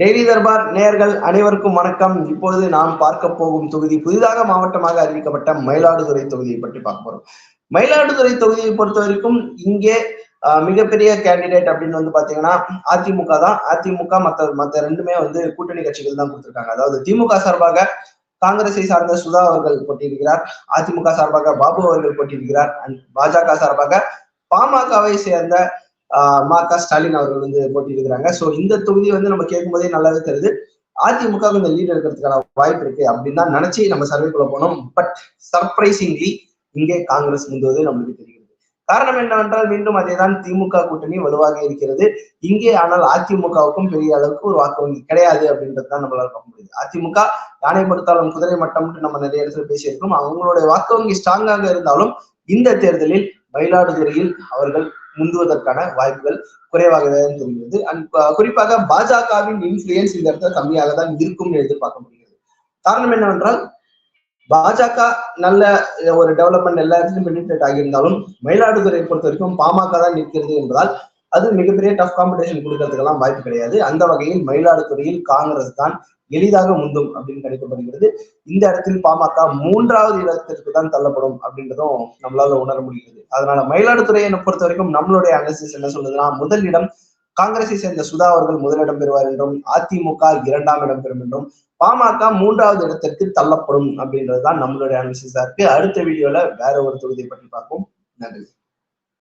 Daily Darbar நேயர்கள் அனைவருக்கும் வணக்கம். இப்பொழுது நாம் பார்க்க போகும் தொகுதி புதிதாக மாவட்டமாக அறிவிக்கப்பட்ட மயிலாடுதுறை தொகுதியை பற்றி பார்க்க போறோம். மயிலாடுதுறை தொகுதியை பொறுத்த வரைக்கும் இங்கே மிகப்பெரிய கேண்டிடேட் அப்படின்னு வந்து பாத்தீங்கன்னா அதிமுக தான். அதிமுக மற்ற மற்ற ரெண்டுமே வந்து கூட்டணி கட்சிகள் தான் கொடுத்திருக்காங்க. அதாவது திமுக சார்பாக காங்கிரஸை சார்ந்த சுதா அவர்கள் போட்டியிடுகிறார். அதிமுக சார்பாக பாபு அவர்கள் போட்டியிடுகிறார். அண்ட் பாஜக சார்பாக பாமகவை சேர்ந்த மா க ஸ்டாலின் அவர்கள் வந்து போட்டியிருக்கிறாங்க ஸோ இந்த தொகுதி வந்து நம்ம கேட்கும் போதே நல்லாவே தெரியுது. அதிமுக இந்த லீட் எடுக்கிறதுக்கான வாய்ப்பு இருக்கு அப்படின்னு தான் நினைச்சு நம்ம சர்வேக்குள்ள போனோம். பட் சர்ப்ரைசிங்லி இங்கே காங்கிரஸ் முந்துவது நம்மளுக்கு தெரிகிறது. காரணம் என்னவென்றால் மீண்டும் அதேதான் திமுக கூட்டணி வலுவாக இருக்கிறது. இங்கே ஆனால் அதிமுகவுக்கும் பெரிய அளவுக்கு ஒரு வாக்கு வங்கி கிடையாது அப்படின்றது தான் நம்மளால பார்க்க முடியுது. அதிமுக யானை கொடுத்தாலும் குதிரை மட்டம்னு நம்ம நிறைய இடத்துல பேசியிருக்கோம் அவங்களுடைய வாக்கு வங்கி ஸ்ட்ராங்காக இருந்தாலும் இந்த தேர்தலில் மயிலாடுதுறையில் அவர்கள் முந்துவதற்கான வாய்ப்புகள் குறைவாகவே தெரிகிறது. அண்ட் குறிப்பாக பாஜகவின் இன்ஃபுளுயன்ஸ் இந்த இடத்துல கம்மியாக தான் இருக்கும்னு எதிர்பார்க்க முடிகிறது. காரணம் என்னவென்றால் பாஜக நல்ல ஒரு டெவலப்மெண்ட் எல்லா இடத்துலையும் பெனிட்ரேட் ஆகியிருந்தாலும் மயிலாடுதுறை பொறுத்த வரைக்கும் பாமக தான் நிற்கிறது என்பதால் அது மிகப்பெரிய டஃப் காம்படிஷன் கொடுக்கறதுக்கெல்லாம் வாய்ப்பு கிடையாது. அந்த வகையில் மயிலாடுதுறையில் காங்கிரஸ் தான் எளிதாக முந்தும் அப்படின்னு கணிக்கப்படுகிறது. இந்த இடத்தில் பாமக மூன்றாவது இடத்திற்கு தான் தள்ளப்படும் அப்படின்றதும் நம்மளால உணர முடிகிறது. அதனால மயிலாடுதுறையை பொறுத்த வரைக்கும் நம்மளுடைய அனாலிசிஸ் என்ன சொல்லுதுன்னா முதலிடம் காங்கிரஸை சேர்ந்த சுதா அவர்கள் முதலிடம் பெறுவார் என்றும் அதிமுக இரண்டாம் இடம் பெறும் என்றும் பாமக மூன்றாவது இடத்திற்கு தள்ளப்படும் அப்படின்றதுதான் நம்மளுடைய அனாலிசிஸா இருக்கு. அடுத்த வீடியோல வேற ஒரு தொகுதியை பற்றி பார்ப்போம். நன்றி.